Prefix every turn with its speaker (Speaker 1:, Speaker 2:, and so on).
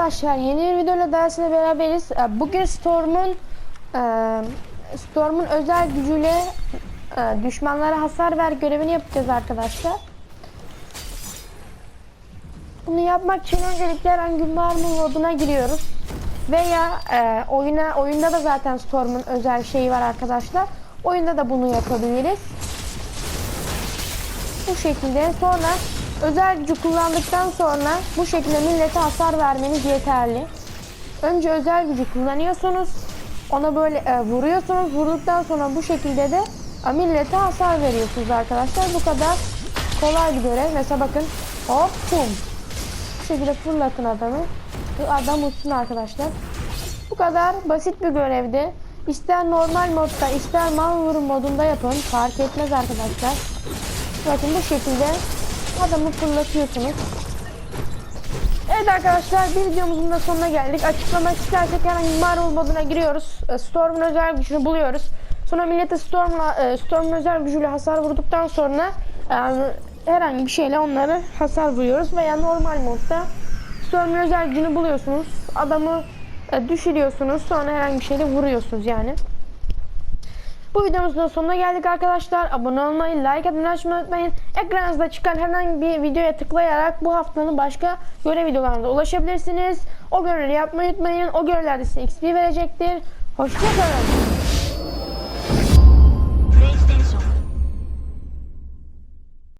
Speaker 1: Arkadaşlar yeni bir videoyla sizinle beraberiz. Ee, Bugün Storm'un e, Storm'un özel gücüyle e, düşmanlara hasar ver görevini yapacağız arkadaşlar. Bunu yapmak için öncelikle herhangi bir marmur moduna giriyoruz. Veya e, oyuna oyunda da zaten Storm'un özel şeyi var arkadaşlar. Oyunda da bunu yapabiliriz. Bu şekilde sonra özel gücü kullandıktan sonra bu şekilde millete hasar vermeniz yeterli. Önce özel gücü kullanıyorsunuz. Ona böyle e, vuruyorsunuz. Vurduktan sonra bu şekilde de e, millete hasar veriyorsunuz arkadaşlar. Bu kadar kolay bir görev. Mesela bakın hop bum. Bu şekilde fırlatın adamı. Adam uçsun arkadaşlar. Bu kadar basit bir görevdi. İster normal modda ister mal vurum modunda yapın. Fark etmez arkadaşlar. Bakın bu şekilde adamı fırlatıyorsunuz. Evet arkadaşlar bir videomuzun da sonuna geldik. Açıklamak istersek herhangi bir Marvel moduna giriyoruz. E, Storm'un özel gücünü buluyoruz. Sonra millete Storm'la e, Storm'un özel gücüyle hasar vurduktan sonra yani herhangi bir şeyle onları hasar vuruyoruz veya normal modda Storm'un özel gücünü buluyorsunuz. Adamı e, düşürüyorsunuz. Sonra herhangi bir şeyle vuruyorsunuz yani. Bu videomuzun sonuna geldik arkadaşlar. Abone olmayı, like atmayı açmayı unutmayın. Ekranınızda çıkan herhangi bir videoya tıklayarak bu haftanın başka görev videolarına ulaşabilirsiniz. O görevleri yapmayı unutmayın. O görevlerde size XP verecektir. Hoşçakalın.